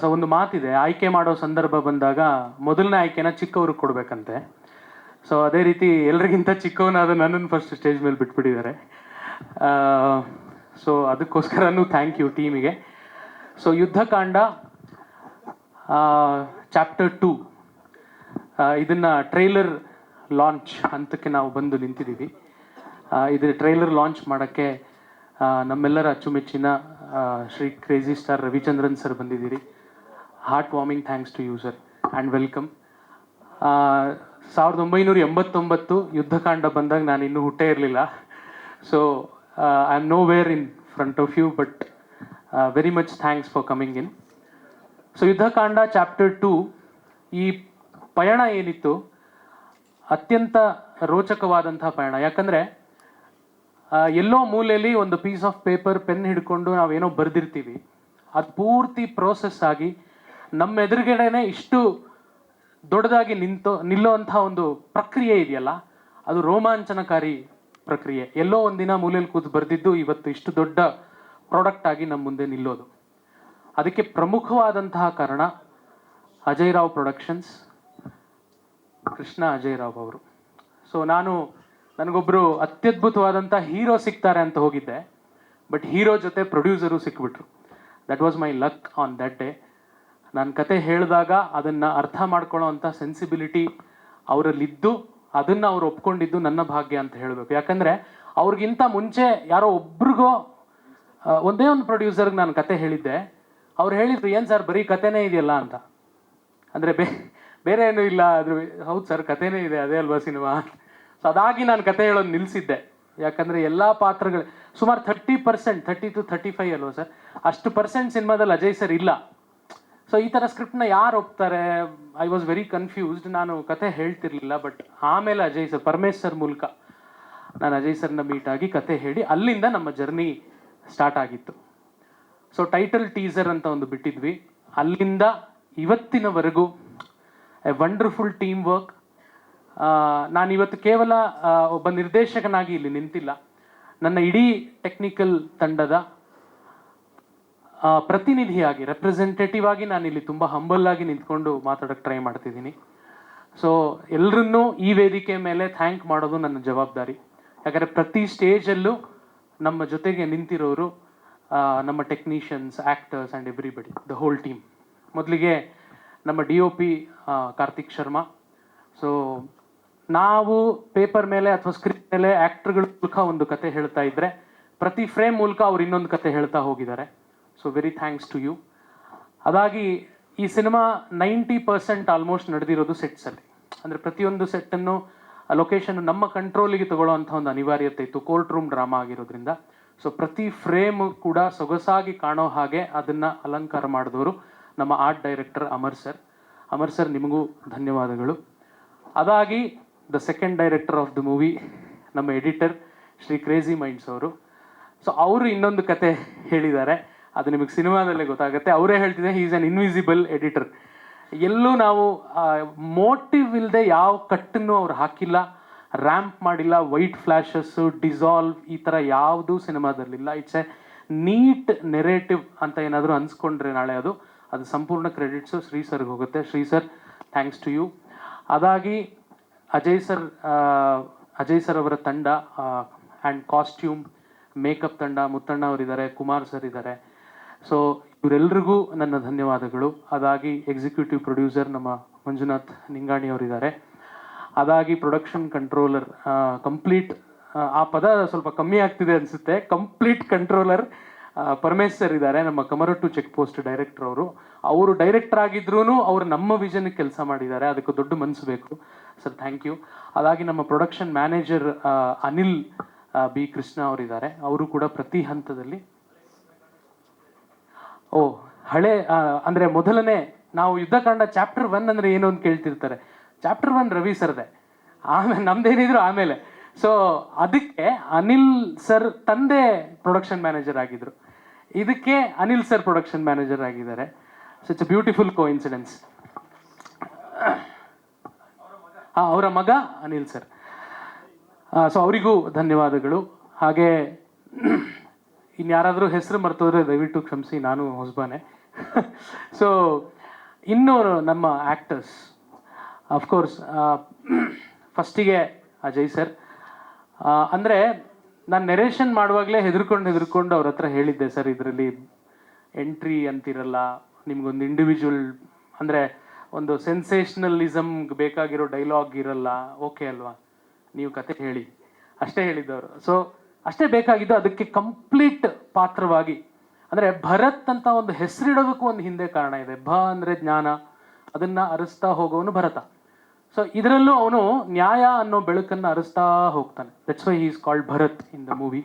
So ಒಂದು ಮಾತಿದೆ, ಆಯ್ಕೆ ಮಾಡೋ ಸಂದರ್ಭ ಬಂದಾಗ ಮೊದಲನೇ ಆಯ್ಕೆನ ಚಿಕ್ಕವ್ರಿಗೆ ಕೊಡ್ಬೇಕಂತೆ. ಸೊ ಅದೇ ರೀತಿ ಎಲ್ರಿಗಿಂತ ಚಿಕ್ಕವನಾದ ನನ್ನನ್ನು ಫಸ್ಟ್ ಸ್ಟೇಜ್ ಮೇಲೆ ಬಿಟ್ಬಿಟ್ಟಿದ್ದಾರೆ. ಸೊ ಅದಕ್ಕೋಸ್ಕರನೂ ಥ್ಯಾಂಕ್ ಯು ಟೀಮಿಗೆ ಸೊ ಯುದ್ಧಕಾಂಡ ಚಾಪ್ಟರ್ ಟೂ ಇದನ್ನ ಟ್ರೈಲರ್ ಲಾಂಚ್ ಹಂತಕ್ಕೆ ನಾವು ಬಂದು ನಿಂತಿದ್ದೀವಿ. ಇದು ಟ್ರೈಲರ್ ಲಾಂಚ್ ಮಾಡೋಕ್ಕೆ ನಮ್ಮೆಲ್ಲರ ಅಚ್ಚುಮೆಚ್ಚಿನ Shri crazy star Ravichandran sir ಬಂದಿದ್ದೀರಿ. Heart warming thanks to you sir and welcome ಸಾವಿರದ ಒಂಬೈನೂರ ಎಂಬತ್ತೊಂಬತ್ತು ಯುದ್ಧಕಾಂಡ ಬಂದಾಗ ನಾನು ಇನ್ನೂ ಹುಟ್ಟೇ ಇರಲಿಲ್ಲ. So I am nowhere in front of you but very much thanks for coming in so Yuddhakanda chapter two ಈ ಪಯಣ ಏನಿತ್ತು, ಅತ್ಯಂತ ರೋಚಕವಾದಂತಹ ಪಯಣ. ಯಾಕಂದ್ರೆ ಎಲ್ಲೋ ಮೂಲೆಯಲ್ಲಿ ಒಂದು ಪೀಸ್ ಆಫ್ ಪೇಪರ್ ಪೆನ್ ಹಿಡ್ಕೊಂಡು ನಾವೇನೋ ಬರೆದಿರ್ತೀವಿ. ಅದು ಪೂರ್ತಿ ಪ್ರೋಸೆಸ್ ಆಗಿ ನಮ್ಮ ಎದುರುಗಡೆನೆ ಇಷ್ಟು ದೊಡ್ಡದಾಗಿ ನಿಂತು, ನಿಲ್ಲುವಂತಹ ಒಂದು ಪ್ರಕ್ರಿಯೆ ಇದೆಯಲ್ಲ, ಅದು ರೋಮಾಂಚನಕಾರಿ ಪ್ರಕ್ರಿಯೆ. ಎಲ್ಲೋ ಒಂದಿನ ಮೂಲೆಯಲ್ಲಿ ಕೂತು ಬರೆದಿದ್ದು ಇವತ್ತು ಇಷ್ಟು ದೊಡ್ಡ ಪ್ರಾಡಕ್ಟ್ ಆಗಿ ನಮ್ಮ ಮುಂದೆ ನಿಲ್ಲೋದು. ಅದಕ್ಕೆ ಪ್ರಮುಖವಾದಂತಹ ಕಾರಣ ಅಜಯ್ ರಾವ್ ಪ್ರೊಡಕ್ಷನ್ಸ್ ಕೃಷ್ಣ ಅಜಯ್ ರಾವ್ ಅವರು. ಸೊ ನಾನು ನನಗೊಬ್ರು ಅತ್ಯದ್ಭುತವಾದಂಥ ಹೀರೋ ಸಿಗ್ತಾರೆ ಅಂತ ಹೋಗಿದ್ದೆ. ಬಟ್ ಹೀರೋ ಜೊತೆ producer ಸಿಕ್ಬಿಟ್ರು. That was my luck on that day ನಾನು ಕತೆ ಹೇಳಿದಾಗ ಅದನ್ನು ಅರ್ಥ ಮಾಡ್ಕೊಳ್ಳೋ ಅಂಥ ಸೆನ್ಸಿಬಿಲಿಟಿ ಅವರಲ್ಲಿದ್ದು, ಅದನ್ನು ಅವ್ರು ಒಪ್ಕೊಂಡಿದ್ದು ನನ್ನ ಭಾಗ್ಯ ಅಂತ ಹೇಳಬೇಕು. ಯಾಕಂದರೆ ಅವ್ರಿಗಿಂತ ಮುಂಚೆ ಯಾರೋ ಒಬ್ರಿಗೋ ಒಂದೇ ಒಂದು ಪ್ರೊಡ್ಯೂಸರ್ಗೆ ನಾನು ಕತೆ ಹೇಳಿದ್ದೆ. ಅವ್ರು ಹೇಳಿದ್ರು, ಏನು ಸರ್, ಬರೀ ಕತೆನೇ ಇದೆಯಲ್ಲ? ಅಂತ. ಅಂದರೆ ಬೇರೆ ಏನೂ ಇಲ್ಲ. ಅದ್ರ ಹೌದು ಸರ್, ಕತೆನೇ ಇದೆ. ಅದೇ ಅಲ್ವಾ ಸಿನಿಮಾ? ಸೊ ಅದಾಗಿ ನಾನು ಕತೆ ಹೇಳೋದು ನಿಲ್ಲಿಸಿದ್ದೆ ಯಾಕಂದರೆ ಎಲ್ಲ ಪಾತ್ರಗಳು, ಸುಮಾರು thirty percent thirty two thirty five ಅಲ್ವಾ ಸರ್? ಅಷ್ಟು ಪರ್ಸೆಂಟ್ ಸಿನಿಮಾದಲ್ಲಿ ಅಜಯ್ ಸರ್ ಇಲ್ಲ. ಸೊ ಈ ಥರ ಸ್ಕ್ರಿಪ್ಟ್ನ ಯಾರು ಒಪ್ತಾರೆ? ಐ ವಾಸ್ ವೆರಿ ಕನ್ಫ್ಯೂಸ್ಡ್ ನಾನು ಕತೆ ಹೇಳ್ತಿರ್ಲಿಲ್ಲ ಬಟ್ ಆಮೇಲೆ ಅಜಯ್ ಸರ್, ಪರಮೇಶ್ ಸರ್ ಮೂಲಕ ನಾನು ಅಜಯ್ ಸರ್ನ ಮೀಟ್ ಆಗಿ ಕತೆ ಹೇಳಿ ಅಲ್ಲಿಂದ ನಮ್ಮ ಜರ್ನಿ ಸ್ಟಾರ್ಟ್ ಆಗಿತ್ತು. ಸೊ ಟೈಟಲ್ ಟೀಸರ್ ಅಂತ ಒಂದು ಬಿಟ್ಟಿದ್ವಿ. ಅಲ್ಲಿಂದ ಇವತ್ತಿನವರೆಗೂ ಎ ವಂಡರ್ಫುಲ್ ಟೀಮ್ ವರ್ಕ್ ನಾನು ಇವತ್ತು ಕೇವಲ ಒಬ್ಬ ನಿರ್ದೇಶಕನಾಗಿ ಇಲ್ಲಿ ನಿಂತಿಲ್ಲ. ನನ್ನ ಇಡೀ ಟೆಕ್ನಿಕಲ್ ತಂಡದ ಪ್ರತಿನಿಧಿಯಾಗಿ ರೆಪ್ರೆಸೆಂಟೇಟಿವ್ ಆಗಿ ನಾನು ಇಲ್ಲಿ ತುಂಬ ಹಂಬಲ್ ಆಗಿ ನಿಂತ್ಕೊಂಡು ಮಾತಾಡೋಕ್ಕೆ ಟ್ರೈ ಮಾಡ್ತಿದ್ದೀನಿ. ಸೊ ಎಲ್ಲರನ್ನೂ ಈ ವೇದಿಕೆ ಮೇಲೆ ಥ್ಯಾಂಕ್ ಮಾಡೋದು ನನ್ನ ಜವಾಬ್ದಾರಿ. ಯಾಕಂದರೆ ಪ್ರತಿ ಸ್ಟೇಜಲ್ಲೂ ನಮ್ಮ ಜೊತೆಗೆ ನಿಂತಿರೋರು ನಮ್ಮ technicians actors and everybody the whole team ಮೊದಲಿಗೆ ನಮ್ಮ D O P Karthik Sharma. So ನಾವು ಪೇಪರ್ ಮೇಲೆ ಅಥವಾ ಸ್ಕ್ರೀನ್ ಮೇಲೆ ಆಕ್ಟರ್ಗಳ ಮೂಲಕ ಒಂದು ಕತೆ ಹೇಳ್ತಾ ಇದ್ರೆ, ಪ್ರತಿ ಫ್ರೇಮ್ ಮೂಲಕ ಅವ್ರು ಇನ್ನೊಂದು ಕತೆ ಹೇಳ್ತಾ ಹೋಗಿದ್ದಾರೆ. So very thanks to you ಅದಾಗಿ, ಈ ಸಿನಿಮಾ ನೈಂಟಿ ಪರ್ಸೆಂಟ್ ಆಲ್ಮೋಸ್ಟ್ ನಡೆದಿರೋದು ಸೆಟ್ಸಲ್ಲಿ ಅಂದರೆ ಪ್ರತಿಯೊಂದು ಸೆಟ್ಟನ್ನು ಲೊಕೇಶನ್ ನಮ್ಮ ಕಂಟ್ರೋಲಿಗೆ ತಗೊಳ್ಳೋವಂಥ ಒಂದು ಅನಿವಾರ್ಯತೆ ಇತ್ತು. ಕೋರ್ಟ್ ರೂಮ್ ಡ್ರಾಮಾ ಆಗಿರೋದ್ರಿಂದ. ಸೊ ಪ್ರತಿ ಫ್ರೇಮ್ ಕೂಡ ಸೊಗಸಾಗಿ ಕಾಣೋ ಹಾಗೆ ಅದನ್ನು ಅಲಂಕಾರ ಮಾಡಿದವರು ನಮ್ಮ art director Amar sir Amar sir ನಿಮಗೂ ಧನ್ಯವಾದಗಳು. ಅದಾಗಿ the second director of the movie ನಮ್ಮ ಎಡಿಟರ್ ಶ್ರೀ ಕ್ರೇಜಿ ಮೈಂಡ್ಸ್ ಅವರು. ಸೊ ಅವರು ಇನ್ನೊಂದು ಕತೆ ಹೇಳಿದ್ದಾರೆ. ಅದು ನಿಮಗೆ ಸಿನಿಮಾದಲ್ಲೇ ಗೊತ್ತಾಗುತ್ತೆ. ಅವರೇ ಹೇಳ್ತಿದ್ದೆ he is an invisible editor ಎಲ್ಲೂ ನಾವು ಮೋಟಿವ್ ಇಲ್ಲದೆ ಯಾವ ಕಟ್ಟನ್ನು ಅವ್ರು ಹಾಕಿಲ್ಲ ರ್ಯಾಂಪ್ ಮಾಡಿಲ್ಲ ವೈಟ್ ಫ್ಲ್ಯಾಶಸ್ಸು ಡಿಸಾಲ್ವ್ ಈ ಥರ ಯಾವುದೂ ಸಿನಿಮಾದಲ್ಲಿಲ್ಲ. ಇಟ್ಸ್ ಎ ನೀಟ್ ನೆರೇಟಿವ್ ಅಂತ ಏನಾದರೂ ಅನ್ಸ್ಕೊಂಡ್ರೆ ನಾಳೆ ಅದು. ಅದು ಸಂಪೂರ್ಣ ಕ್ರೆಡಿಟ್ಸು ಶ್ರೀ ಸರ್ಗೆ ಹೋಗುತ್ತೆ. Shri sir thanks to you ಅದಾಗಿ ಅಜಯ್ ಸರ್ ಅಜಯ್ ಸರ್ ಅವರ ತಂಡ ಆ್ಯಂಡ್ ಕಾಸ್ಟ್ಯೂಮ್ ಮೇಕಪ್ ತಂಡ, ಮುತ್ತಣ್ಣ ಅವರಿದ್ದಾರೆ, ಕುಮಾರ್ ಸರ್ ಇದ್ದಾರೆ. ಸೊ ಇವರೆಲ್ಲರಿಗೂ ನನ್ನ ಧನ್ಯವಾದಗಳು. ಅದಾಗಿ ಎಕ್ಸಿಕ್ಯೂಟಿವ್ ಪ್ರೊಡ್ಯೂಸರ್ ನಮ್ಮ ಮಂಜುನಾಥ್ ನಿಂಗಾಣಿ ಅವರಿದ್ದಾರೆ. ಅದಾಗಿ ಪ್ರೊಡಕ್ಷನ್ ಕಂಟ್ರೋಲರ್ ಕಂಪ್ಲೀಟ್ ಆ ಪದ ಸ್ವಲ್ಪ ಕಮ್ಮಿ ಆಗ್ತಿದೆ ಅನಿಸುತ್ತೆ. ಕಂಪ್ಲೀಟ್ ಕಂಟ್ರೋಲರ್ ಪರಮೇಶ್ ಸರ್ ಇದ್ದಾರೆ, ನಮ್ಮ ಕಮರಟ್ಟು ಚೆಕ್ ಪೋಸ್ಟ್ ಡೈರೆಕ್ಟರ್ ಅವರು. ಅವರು ಡೈರೆಕ್ಟರ್ ಆಗಿದ್ರೂ ಅವರು ನಮ್ಮ ವಿಷನ್ ಕೆಲಸ ಮಾಡಿದ್ದಾರೆ. ಅದಕ್ಕೆ ದೊಡ್ಡ ಮನಸ್ಸು ಬೇಕು. ಸರ್ ಥ್ಯಾಂಕ್ ಯು ಅದಾಗಿ ನಮ್ಮ production manager Anil B Krishna ಅವರಿದ್ದಾರೆ. ಅವರು ಕೂಡ ಪ್ರತಿ ಹಂತದಲ್ಲಿ. ಓ, ಹಳೆ ಅಂದರೆ ಮೊದಲನೇ ನಾವು ಯುದ್ಧಕಾಂಡ ಚಾಪ್ಟರ್ ಒನ್ ಅಂದ್ರೆ ಏನು ಅಂತ ಕೇಳ್ತಿರ್ತಾರೆ. ಚಾಪ್ಟರ್ ಒನ್ ರವಿ ಸರ್ದೆ. ಆಮೇಲೆ ನಮ್ದೇನಿದ್ರು ಆಮೇಲೆ. ಸೊ ಅದಕ್ಕೆ ಅನಿಲ್ ಸರ್ ತಂದೆ ಪ್ರೊಡಕ್ಷನ್ ಮ್ಯಾನೇಜರ್ ಆಗಿದ್ರು. ಇದಕ್ಕೆ ಅನಿಲ್ ಸರ್ ಪ್ರೊಡಕ್ಷನ್ ಮ್ಯಾನೇಜರ್ ಆಗಿದ್ದಾರೆ. So it's beautiful coincidence ಹಾಂ ಅವರ ಮಗ ಅನಿಲ್ ಸರ್. ಸೊ ಅವರಿಗೂ ಧನ್ಯವಾದಗಳು. ಹಾಗೆ ಇನ್ಯಾರಾದರೂ ಹೆಸರು ಮರ್ತೋದ್ರೆ ದಯವಿಟ್ಟು ಕ್ಷಮಿಸಿ, ನಾನು ಹೊಸಬಾನೆ. ಸೊ ಇನ್ನು ನಮ್ಮ ಆ್ಯಕ್ಟರ್ಸ್ ಅಫ್ಕೋರ್ಸ್ ಫಸ್ಟಿಗೆ ಅಜಯ್ ಸರ್. ಅಂದರೆ ನಾನು ನೆರೇಷನ್ ಮಾಡುವಾಗಲೇ ಹೆದರ್ಕೊಂಡು ಹೆದರ್ಕೊಂಡು ಅವ್ರ ಹತ್ರ ಹೇಳಿದ್ದೆ ಸರ್, ಇದರಲ್ಲಿ ಎಂಟ್ರಿ ಅಂತಿರಲ್ಲ, ನಿಮಗೊಂದು ಇಂಡಿವಿಜುವಲ್ ಅಂದರೆ ಒಂದು ಸೆನ್ಸೇಷ್ನಲಿಸಮ್ಗೆ ಬೇಕಾಗಿರೋ ಡೈಲಾಗ್ ಇರಲ್ಲ ಓಕೆ ಅಲ್ವಾ? ನೀವು ಕತೆ ಹೇಳಿ. ಅಷ್ಟೇ ಹೇಳಿದ್ದವರು. ಸೊ ಅಷ್ಟೇ ಬೇಕಾಗಿದ್ದು ಅದಕ್ಕೆ ಕಂಪ್ಲೀಟ್ ಪಾತ್ರವಾಗಿ. ಅಂದರೆ ಭರತ್ ಅಂತ ಒಂದು ಹೆಸರಿಡೋದಕ್ಕೂ ಒಂದು ಹಿಂದೆ ಕಾರಣ ಇದೆ. ಭ ಅಂದರೆ ಜ್ಞಾನ, ಅದನ್ನು ಅರಿಸ್ತಾ ಹೋಗೋನು ಭರತ. ಸೊ ಇದರಲ್ಲೂ ಅವನು ನ್ಯಾಯ ಅನ್ನೋ ಬೆಳಕನ್ನು ಅರಿಸ್ತಾ ಹೋಗ್ತಾನೆ. That's why is called Bharat in the movie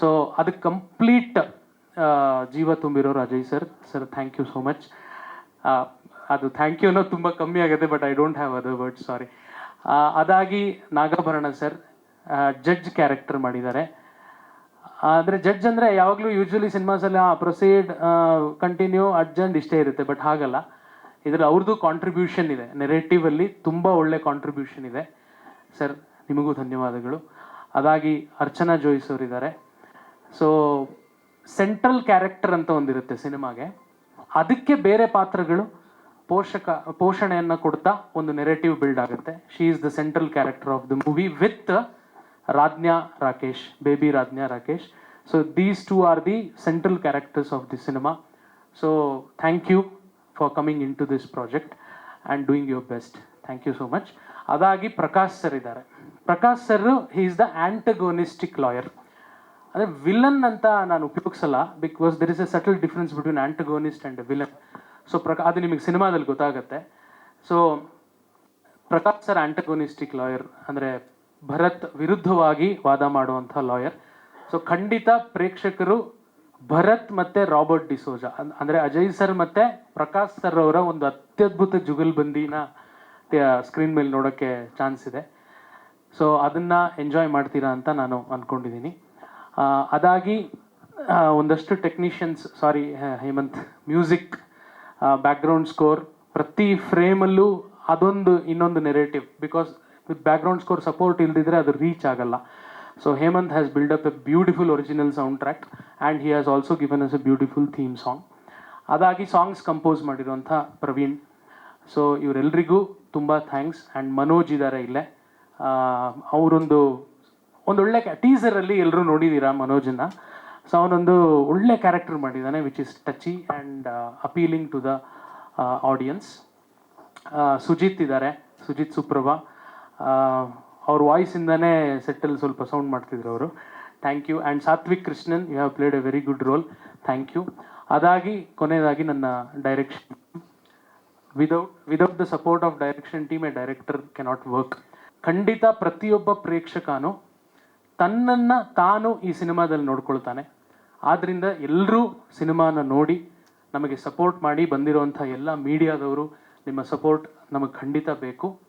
so ಅದಕ್ಕೆ ಕಂಪ್ಲೀಟ್ ಜೀವ ತುಂಬಿರೋರು Ajay sir. Sir thank you so much ಅದು ಥ್ಯಾಂಕ್ ಯು ಅನ್ನೋದು ತುಂಬ ಕಮ್ಮಿ ಆಗುತ್ತೆ but I don't have other word sorry ಅದಾಗಿ ನಾಗಾಭರಣ ಸರ್ ಜಡ್ಜ್ ಕ್ಯಾರೆಕ್ಟರ್ ಮಾಡಿದ್ದಾರೆ. ಆದರೆ ಜಡ್ಜ್ ಅಂದರೆ ಯಾವಾಗಲೂ ಯೂಶ್ವಲಿ ಸಿನಿಮಾಸಲ್ಲಿ ಆ ಪ್ರೊಸೀಡ್ ಕಂಟಿನ್ಯೂ ಅಡ್ಜಂಡ್ ಇಷ್ಟೇ ಇರುತ್ತೆ ಬಟ್ ಹಾಗಲ್ಲ. ಇದರ ಅವ್ರದ್ದು ಕಾಂಟ್ರಿಬ್ಯೂಷನ್ ಇದೆ. ನೆರೇಟಿವ್ ಅಲ್ಲಿ ತುಂಬ ಒಳ್ಳೆ ಕಾಂಟ್ರಿಬ್ಯೂಷನ್ ಇದೆ. ಸರ್ ನಿಮಗೂ ಧನ್ಯವಾದಗಳು. ಅದಾಗಿ ಅರ್ಚನಾ ಜೋಯಿಸ್ ಅವರಿದ್ದಾರೆ. ಸೊ ಸೆಂಟ್ರಲ್ ಕ್ಯಾರೆಕ್ಟರ್ ಅಂತ ಒಂದಿರುತ್ತೆ ಸಿನಿಮಾಗೆ. ಅದಕ್ಕೆ ಬೇರೆ ಪಾತ್ರಗಳು ಪೋಷಕ, ಪೋಷಣೆಯನ್ನು ಕೊಡ್ತಾ ಒಂದು ನೆರೆಟಿವ್ ಬಿಲ್ಡ್ ಆಗುತ್ತೆ. She is the central character of the movie with Rajna Rakesh baby Rajna Rakesh. So these two are the central characters of the cinema so thank you for coming into this project and doing your best thank you so much ಅದಾಗಿ Prakash sir ಇದ್ದಾರೆ. Prakash sir he is the antagonistic lawyer ಅಂದರೆ villain ಅಂತ ನಾನು ಉಪಯೋಗಿಸಲ್ಲ because there is a subtle difference between antagonist and villain so ಪ್ರಕಾ ಅದು ನಿಮಗೆ ಸಿನಿಮಾದಲ್ಲಿ ಗೊತ್ತಾಗುತ್ತೆ. So Prakash sir antagonistic lawyer ಅಂದರೆ ಭರತ್ ವಿರುದ್ಧವಾಗಿ ವಾದ ಮಾಡುವಂಥ ಲಾಯರ್ ಸೊ ಖಂಡಿತ ಪ್ರೇಕ್ಷಕರು ಭರತ್ ಮತ್ತೆ ರಾಬರ್ಟ್ ಡಿಸೋಜಾ ಅಂದರೆ ಅಜಯ್ ಸರ್ ಮತ್ತೆ ಪ್ರಕಾಶ್ ಸರ್ ಅವರ ಒಂದು ಅತ್ಯದ್ಭುತ ಜುಗಲ್ಬಂದಿನ ಸ್ಕ್ರೀನ್ ಮೇಲೆ ನೋಡೋಕ್ಕೆ ಚಾನ್ಸ್ ಇದೆ. ಸೊ ಅದನ್ನು ಎಂಜಾಯ್ ಮಾಡ್ತೀರಾ ಅಂತ ನಾನು ಅಂದ್ಕೊಂಡಿದ್ದೀನಿ ಅದಾಗಿ ಒಂದಷ್ಟು technicians sorry Hemanth music background score ಪ್ರತಿ ಫ್ರೇಮಲ್ಲೂ ಅದೊಂದು ಇನ್ನೊಂದು narrative because with background score support ಇಲ್ದಿದ್ರೆ ಅದು ರೀಚ್ ಆಗಲ್ಲ. So Hemanth has build up a beautiful original sound track and he has also given us a beautiful theme song ಅದಾಗಿ songs compose ಮಾಡಿರುವಂಥ Praveen. So ಇವರೆಲ್ಲರಿಗೂ ತುಂಬ ಥ್ಯಾಂಕ್ಸ್ ಆ್ಯಂಡ್ ಮನೋಜ್ ಇದ್ದಾರೆ ಇಲ್ಲೇ. ಅವರೊಂದು, ಒಂದೊಳ್ಳೆ ಟೀಸರಲ್ಲಿ ಎಲ್ಲರೂ ನೋಡಿದ್ದೀರಾ ಮನೋಜನ್ನ ಸೊ ಅವನೊಂದು ಒಳ್ಳೆ ಕ್ಯಾರೆಕ್ಟರ್ ಮಾಡಿದ್ದಾನೆ which is touchy and appealing to the audience Sujith ಇದ್ದಾರೆ ಸುಜಿತ್ ಸುಪ್ರಭಾ ಅವ್ರ ವಾಯ್ಸಿಂದನೇ ಸೆಟ್ಟಲ್ಲಿ ಸ್ವಲ್ಪ ಸೌಂಡ್ ಮಾಡ್ತಿದ್ರು ಅವರು. Thank you and Sathvik Krishnan you have played a very good role thank you ಅದಾಗಿ ಕೊನೆಯದಾಗಿ ನನ್ನ direction without without the support of direction team a director cannot work ಖಂಡಿತ ಪ್ರತಿಯೊಬ್ಬ ಪ್ರೇಕ್ಷಕನು ತನ್ನನ್ನ ತಾನು ಈ ಸಿನಿಮಾದಲ್ಲಿ ನೋಡ್ಕೊಳ್ತಾನೆ. ಆದ್ರಿಂದ ಎಲ್ಲರೂ ಸಿನಿಮಾನ ನೋಡಿ ನಮಗೆ ಸಪೋರ್ಟ್ ಮಾಡಿ ಬಂದಿರುವಂಥ ಎಲ್ಲ ಮೀಡಿಯಾದವರು, ನಿಮ್ಮ ಸಪೋರ್ಟ್ ನಮಗೆ ಖಂಡಿತ ಬೇಕು.